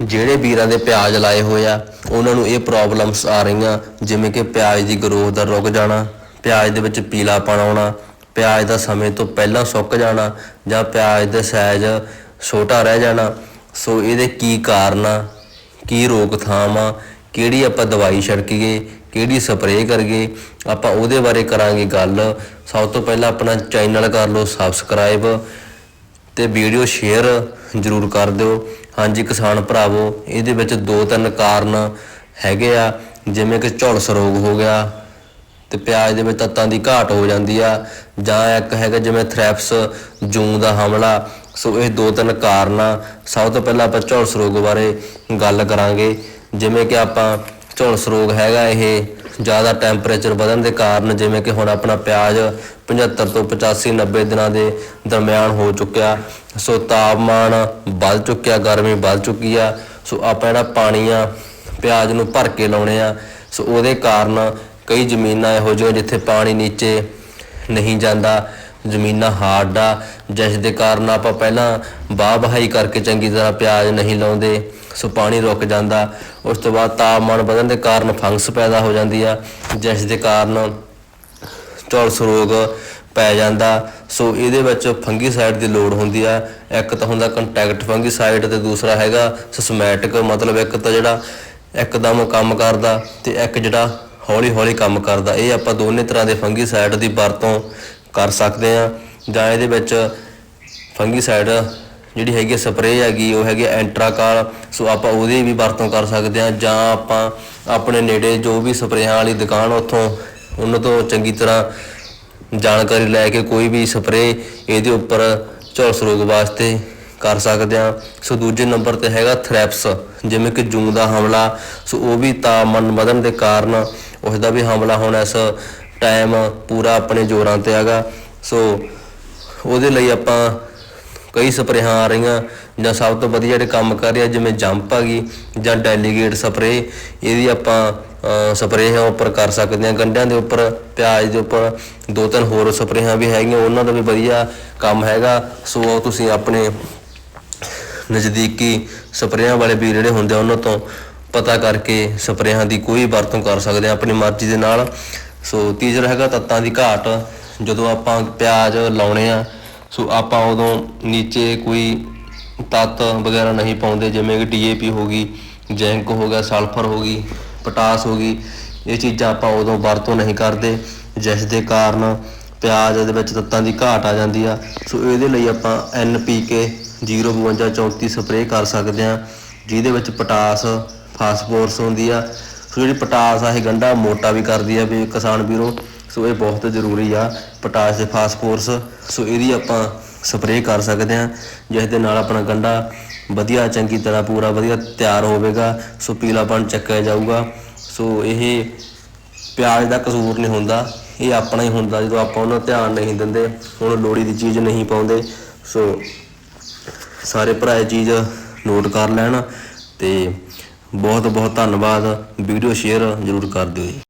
ਜਿਹੜੇ ਵੀਰਾਂ ਦੇ ਪਿਆਜ਼ ਲਾਏ ਹੋਏ ਆ, ਉਹਨਾਂ ਨੂੰ ਇਹ ਪ੍ਰੋਬਲਮਸ ਆ ਰਹੀਆਂ, ਜਿਵੇਂ ਕਿ ਪਿਆਜ਼ ਦੀ ਗਰੋਥ ਦਾ ਰੁਕ ਜਾਣਾ, ਪਿਆਜ਼ ਦੇ ਵਿੱਚ ਪੀਲਾਪਣ ਆਉਣਾ, ਪਿਆਜ਼ ਦਾ ਸਮੇਂ ਤੋਂ ਪਹਿਲਾਂ ਸੁੱਕ ਜਾਣਾ ਜਾਂ ਪਿਆਜ਼ ਦਾ ਸਾਈਜ਼ ਛੋਟਾ ਰਹਿ ਜਾਣਾ। ਸੋ ਇਹਦੇ ਕੀ ਕਾਰਨ ਆ, ਕੀ ਰੋਕਥਾਮ ਆ, ਕਿਹੜੀ ਆਪਾਂ ਦਵਾਈ ਛਿੜਕੀਏ, ਕਿਹੜੀ ਸਪਰੇਅ ਕਰੀਏ, ਆਪਾਂ ਉਹਦੇ ਬਾਰੇ ਕਰਾਂਗੇ ਗੱਲ। ਸਭ ਤੋਂ ਪਹਿਲਾਂ ਆਪਣਾ ਚੈਨਲ ਕਰ ਲਓ ਸਬਸਕ੍ਰਾਈਬ ਤੇ ਵੀਡੀਓ ਸ਼ੇਅਰ ਜ਼ਰੂਰ ਕਰ ਦਿਓ। ਹਾਂਜੀ, ਕਿਸਾਨ ਭਰਾਵੋ, ਇਹਦੇ ਵਿੱਚ ਦੋ ਤਿੰਨ ਕਾਰਨ ਹੈਗੇ ਆ। ਜਿਵੇਂ ਕਿ ਝੁਲਸ ਰੋਗ ਹੋ ਗਿਆ ਤੇ ਪਿਆਜ਼ ਦੇ ਵਿੱਚ ਤੱਤਾਂ ਦੀ ਘਾਟ ਹੋ ਜਾਂਦੀ ਆ। ਜਾਂ ਇੱਕ ਹੈਗਾ ਜਿਵੇਂ ਥ੍ਰੈਪਸ, ਜੂੰ ਦਾ ਹਮਲਾ। ਸੋ ਇਹ ਦੋ ਤਿੰਨ ਕਾਰਨ ਆ। ਸਭ ਤੋਂ ਪਹਿਲਾਂ ਆਪਾਂ ਝੁਲਸ ਰੋਗ ਬਾਰੇ ਗੱਲ ਕਰਾਂਗੇ। ਜਿਵੇਂ ਕਿ ਆਪਾਂ ਝੁਲਸ ਰੋਗ ਹੈਗਾ ਇਹ, ਜ਼ਿਆਦਾ ਟੈਂਪਰੇਚਰ ਵਧਣ ਦੇ ਕਾਰਨ ਜਿਵੇਂ ਕਿ ਹੁਣ ਆਪਣਾ ਪਿਆਜ਼ 75 ਤੋਂ 85 90 ਦਿਨਾਂ ਦੇ ਦਰਮਿਆਨ ਹੋ ਚੁੱਕਿਆ। ਸੋ ਤਾਪਮਾਨ ਵੱਧ ਚੁੱਕਿਆ, ਗਰਮੀ ਵੱਧ ਚੁੱਕੀ ਆ। ਸੋ ਆਪਾਂ ਜਿਹੜਾ ਪਾਣੀ ਆ, ਪਿਆਜ਼ ਨੂੰ ਭਰ ਕੇ ਲਾਉਣੇ ਆ। ਸੋ ਉਹਦੇ ਕਾਰਨ ਕਈ ਜ਼ਮੀਨਾਂ ਇਹੋ ਜਿਹੀਆਂ ਜਿੱਥੇ ਪਾਣੀ ਨੀਚੇ ਨਹੀਂ ਜਾਂਦਾ, ਜ਼ਮੀਨਾਂ ਹਾਰਡ ਆ। ਜਿਸ ਦੇ ਕਾਰਨ ਆਪਾਂ ਪਹਿਲਾਂ ਬਾਹ ਵਹਾਈ ਕਰਕੇ ਚੰਗੀ ਤਰ੍ਹਾਂ ਪਿਆਜ਼ ਨਹੀਂ ਲਾਉਂਦੇ, ਸੋ ਪਾਣੀ ਰੁਕ ਜਾਂਦਾ। ਉਸ ਤੋਂ ਬਾਅਦ ਤਾਪਮਾਨ ਵਧਣ ਦੇ ਕਾਰਨ ਫੰਗਸ ਪੈਦਾ ਹੋ ਜਾਂਦੀ ਆ। ਜਿਸ ਦੇ ਕਾਰਨ ਝੁਲਸ ਰੋਗ ਪੈ ਜਾਂਦਾ। ਸੋ ਇਹਦੇ ਵਿੱਚ ਫੰਗੀਸਾਈਡ ਦੀ ਲੋੜ ਹੁੰਦੀ ਆ। ਇੱਕ ਤਾਂ ਹੁੰਦਾ ਕੰਟੈਕਟ ਫੰਗੀਸਾਈਡ ਤੇ ਦੂਸਰਾ ਹੈਗਾ ਸਿਸਮੈਟਿਕ ਮਤਲਬ ਇੱਕ ਤਾਂ ਜਿਹੜਾ ਇੱਕਦਮ ਕੰਮ ਕਰਦਾ ਤੇ ਇੱਕ ਜਿਹੜਾ ਹੌਲੀ ਹੌਲੀ ਕੰਮ ਕਰਦਾ। ਇਹ ਆਪਾਂ ਦੋਨੇ ਤਰ੍ਹਾਂ ਦੇ ਫੰਗੀਸਾਈਡ ਦੀ ਵਰਤੋਂ ਕਰ ਸਕਦੇ ਆ। ਜਾਂ ਇਹਦੇ ਵਿੱਚ ਫੰਗੀਸਾਈਡ ਜਿਹੜੀ ਹੈਗੀ ਸਪਰੇਅ ਹੈਗੀ, ਉਹ ਹੈਗੀ ਐਂਟਰਾਕਾਲ। ਸੋ ਆਪਾਂ ਉਹਦੀ ਵੀ ਵਰਤੋਂ ਕਰ ਸਕਦੇ ਆ। ਜਾਂ ਆਪਾਂ ਆਪਣੇ ਨੇੜੇ ਜੋ ਵੀ ਸਪਰੇਆਂ ਵਾਲੀ ਦੁਕਾਨ ਉੱਥੋਂ ਉਹਨਾਂ ਤੋਂ ਚੰਗੀ ਤਰ੍ਹਾਂ ਜਾਣਕਾਰੀ ਲੈ ਕੇ ਕੋਈ ਵੀ ਸਪਰੇਅ ਇਹਦੇ ਉੱਪਰ ਝੁਲਸ ਰੋਗ ਵਾਸਤੇ ਕਰ ਸਕਦੇ ਆ ਸੋ ਦੂਜੇ ਨੰਬਰ ਤੇ ਹੈਗਾ ਥ੍ਰੈਪਸ, ਜਿਵੇਂ ਕਿ ਜੂੰ ਦਾ ਹਮਲਾ। ਸੋ ਉਹ ਵੀ ਤਾਪਮਾਨ ਵਧਣ ਦੇ ਕਾਰਨ ਉਸ ਦਾ ਵੀ ਹਮਲਾ ਹੁਣ ਇਸ ਟਾਈਮ ਪੂਰਾ ਆਪਣੇ ਜ਼ੋਰਾਂ ਤੇ ਹੈਗਾ। ਸੋ ਉਹਦੇ ਲਈ ਆਪਾਂ ਕਈ ਸਪਰੇਹਾਂ ਆ ਰਹੀਆਂ, ਜਾਂ ਸਭ ਤੋਂ ਵਧੀਆ ਜਿਹੜੇ ਕੰਮ ਕਰ ਰਿਹਾ, ਜਿਵੇਂ ਜੰਪ ਆ ਗਈ ਜਾਂ ਡੈਲੀਗੇਟ ਸਪਰੇ ਇਹਦੀ ਆਪਾਂ ਸਪਰੇਅ ਹੈ ਉੱਪਰ ਕਰ ਸਕਦੇ ਹਾਂ ਗੰਢਿਆਂ ਦੇ ਉੱਪਰ, ਪਿਆਜ਼ ਦੇ ਉੱਪਰ, ਦੋ ਤਿੰਨ ਹੋਰ ਸਪਰੇਹਾਂ ਵੀ ਹੈਗੀਆਂ, ਉਹਨਾਂ ਦਾ ਵੀ ਵਧੀਆ ਕੰਮ ਹੈਗਾ। ਸੋ ਉਹ ਤੁਸੀਂ ਆਪਣੇ ਨਜ਼ਦੀਕੀ ਸਪਰੇਆਂ ਵਾਲੇ ਵੀਰ ਜਿਹੜੇ ਹੁੰਦੇ ਆ, ਉਹਨਾਂ ਤੋਂ ਪਤਾ ਕਰਕੇ ਸਪਰੇਹਾਂ ਦੀ ਕੋਈ ਵਰਤੋਂ ਕਰ ਸਕਦੇ ਆ, ਆਪਣੀ ਮਰਜ਼ੀ ਦੇ ਨਾਲ। ਸੋ ਤੀਜਾ ਹੈਗਾ ਤੱਤਾਂ ਦੀ ਘਾਟ, ਜਦੋਂ ਆਪਾਂ ਪਿਆਜ਼ ਲਾਉਣੇ ਆ, ਸੋ ਆਪਾਂ ਉਦੋਂ ਨੀਚੇ ਕੋਈ ਤੱਤ ਵਗੈਰਾ ਨਹੀਂ ਪਾਉਂਦੇ, ਜਿਵੇਂ ਕਿ ਡੀਏਪੀ ਹੋ ਗਈ, ਜ਼ਿੰਕ ਹੋ ਗਿਆ, ਸਲਫਰ ਹੋ ਗਈ। ਪਟਾਸ ਹੋ ਗਈ। ਇਹ ਚੀਜ਼ਾਂ ਆਪਾਂ ਉਦੋਂ ਵਰਤੋਂ ਨਹੀਂ ਕਰਦੇ। ਜਿਸ ਦੇ ਕਾਰਨ ਪਿਆਜ਼ ਦੇ ਵਿੱਚ ਤੱਤਾਂ ਦੀ ਘਾਟ ਆ ਜਾਂਦੀ ਆ। ਸੋ ਇਹਦੇ ਲਈ ਆਪਾਂ NPK 05234 ਸਪਰੇਅ ਕਰ ਸਕਦੇ ਆ ਜਿਹਦੇ ਵਿੱਚ ਪਟਾਸ, ਫਾਸਫੋਰਸ ਹੁੰਦੀ ਆ। ਸੋ ਜਿਹੜੀ ਪਟਾਸ ਆ, ਇਹ ਗੰਢਾ ਮੋਟਾ ਵੀ ਕਰਦੀ ਆ ਵੀ ਕਿਸਾਨ ਵੀਰੋ। ਸੋ ਇਹ ਬਹੁਤ ਜ਼ਰੂਰੀ ਆ, ਪਟਾਸ ਤੇ ਫਾਸਫੋਰਸ। ਸੋ ਇਹਦੀ ਆਪਾਂ ਸਪਰੇਅ ਕਰ ਸਕਦੇ ਆ ਜਿਸ ਦੇ ਨਾਲ ਆਪਣਾ ਗੰਢਾ ਵਧੀਆ, ਚੰਗੀ ਤਰ੍ਹਾਂ ਪੂਰਾ ਵਧੀਆ ਤਿਆਰ ਹੋਵੇਗਾ। ਸੋ ਪੀਲਾਪਣ ਚੱਕਿਆ ਜਾਊਗਾ। ਸੋ ਇਹ ਪਿਆਜ਼ ਦਾ ਕਸੂਰ ਨਹੀਂ ਹੁੰਦਾ। ਇਹ ਆਪਣਾ ਹੀ ਹੁੰਦਾ। ਜਦੋਂ ਆਪਾਂ ਉਹਨਾਂ ਧਿਆਨ ਨਹੀਂ ਦਿੰਦੇ, ਹੁਣ ਲੋੜੀ ਦੀ ਚੀਜ਼ ਨਹੀਂ ਪਾਉਂਦੇ, ਸੋ ਸਾਰੇ ਭਰਾ ਇਹ ਚੀਜ਼ ਨੋਟ ਕਰ ਲੈਣ ਤੇ ਬਹੁਤ ਬਹੁਤ ਧੰਨਵਾਦ। ਵੀਡੀਓ ਸ਼ੇਅਰ ਜ਼ਰੂਰ ਕਰ ਦਿਓ ਜੀ।